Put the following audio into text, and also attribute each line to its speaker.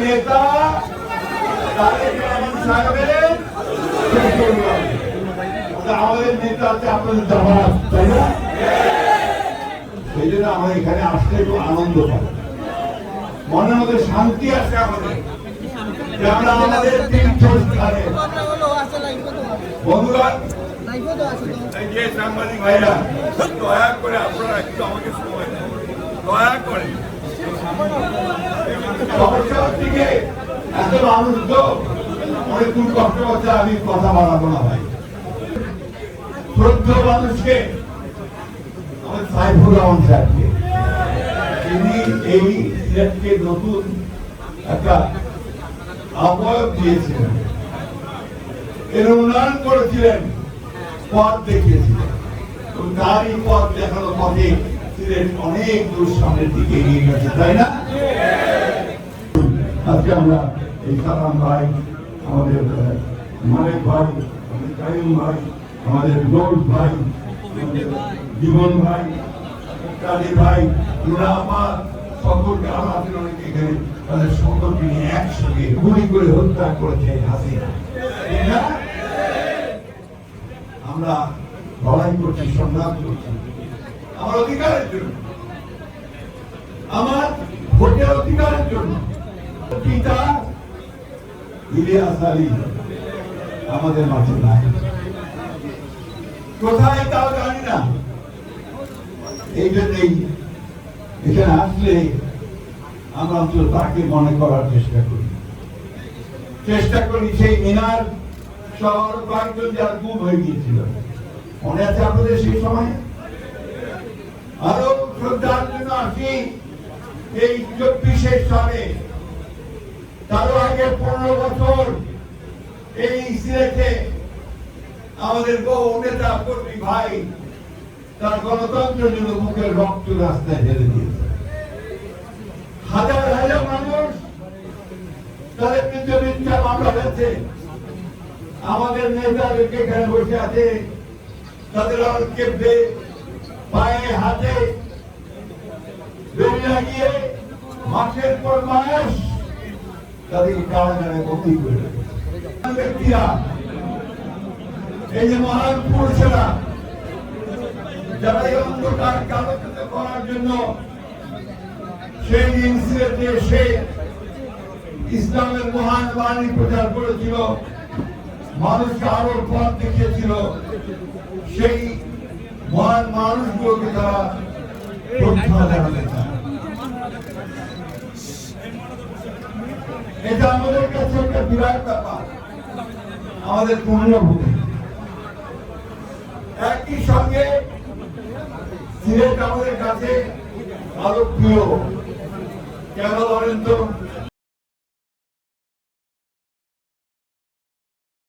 Speaker 1: নেতা আমাদের নেতা আছে আপনাদের জামাত তাই না? সেই জন্য আমরা এখানে আসলে একটু আনন্দ পাই। মনের মধ্যে শান্তি আছে আমাদের। আমরা আমাদের তীর্থস্থানে বন্ধুরা ভাইরা, দয়া করে আপনারা একটু আমাকে সময় দয়া করে। আমি কথা বাড়াবো না ভাই। শ্রদ্ধ মানুষকে আমাদের সাইফুর রহমান সাহেবকে, তিনি এই সিলেটকে নতুন একটা আহ্বায়ক দিয়েছিলেন। এর উন্নয়ন করেছিলেন, পথ দেখিয়েছিলেন। তারই পথ দেখানো পথে সিলেট অনেক দূর সামনের দিকে এগিয়ে গেছে, তাই না? আজকে আমরা এই সালাম ভাই, আমাদের মানিক ভাই, আমাদের কাইম ভাই, আমাদের গৌর ভাই জীবন ভাই কালী ভাই সকলকে আমরা আছেন অনেকে এখানে তাদের সকলকে নিয়ে একসঙ্গে গুলি করে হত্যা করেছে হাসিনা? আমরা লড়াই করছি, সংগ্রাম করছি। আমার অধিকারের জন্য। আমার ভোটের অধিকারের জন্য। পিতা ইলিয়াস আলী আমাদের মাঝে নাই। কোথায় তাও জানি না। এই জন্যই এখানে আসলে আমরা অন্তত তাকে মনে করার চেষ্টা করি। চেষ্টা করি সেই মিনার শহর কয়েকজন যারা গুম হয়ে গিয়েছিল। মনে আছে আপনাদের সেই সময়? আরও শ্রদ্ধার জন্য আসি এই চব্বিশে সালে? তারও আগে পনেরো বছর এই সিলেটে আমাদের বহু নেতা, কর্মী ভাই, তার গণতন্ত্রের জন্য মুখের রক্ত রাস্তায় ঢেলে দিয়েছে। হাজার হাজার মানুষ তাদের বিরুদ্ধে মিথ্যা মামলা হয়েছে আমাদের নেতাদেরকে এখানে বসে আছে। তাদের কেঁপে পায়ে হাতে দড়ি লাগিয়ে পর মাস তাদেরকে কারাগারে বন্দী করে ব্যক্তিরা, এই যে মহান পুরুষেরা, যারা এই অন্ধকার কালোকিত করার জন্য সেই দিন সিলেটে এসে ইসলামের মহান বাণী প্রচার করেছিল, মানুষকে আরও পথ দেখিয়েছিল, সেই মহান মানুষগুলোকে তারা চায়। এটা আমাদের কাছে একটা বিরাট ব্যাপার, আমাদের পুণ্যভূমি। একই সঙ্গে সিলেট আমাদের কাছে আরও প্রিয় কেন বলেন তো?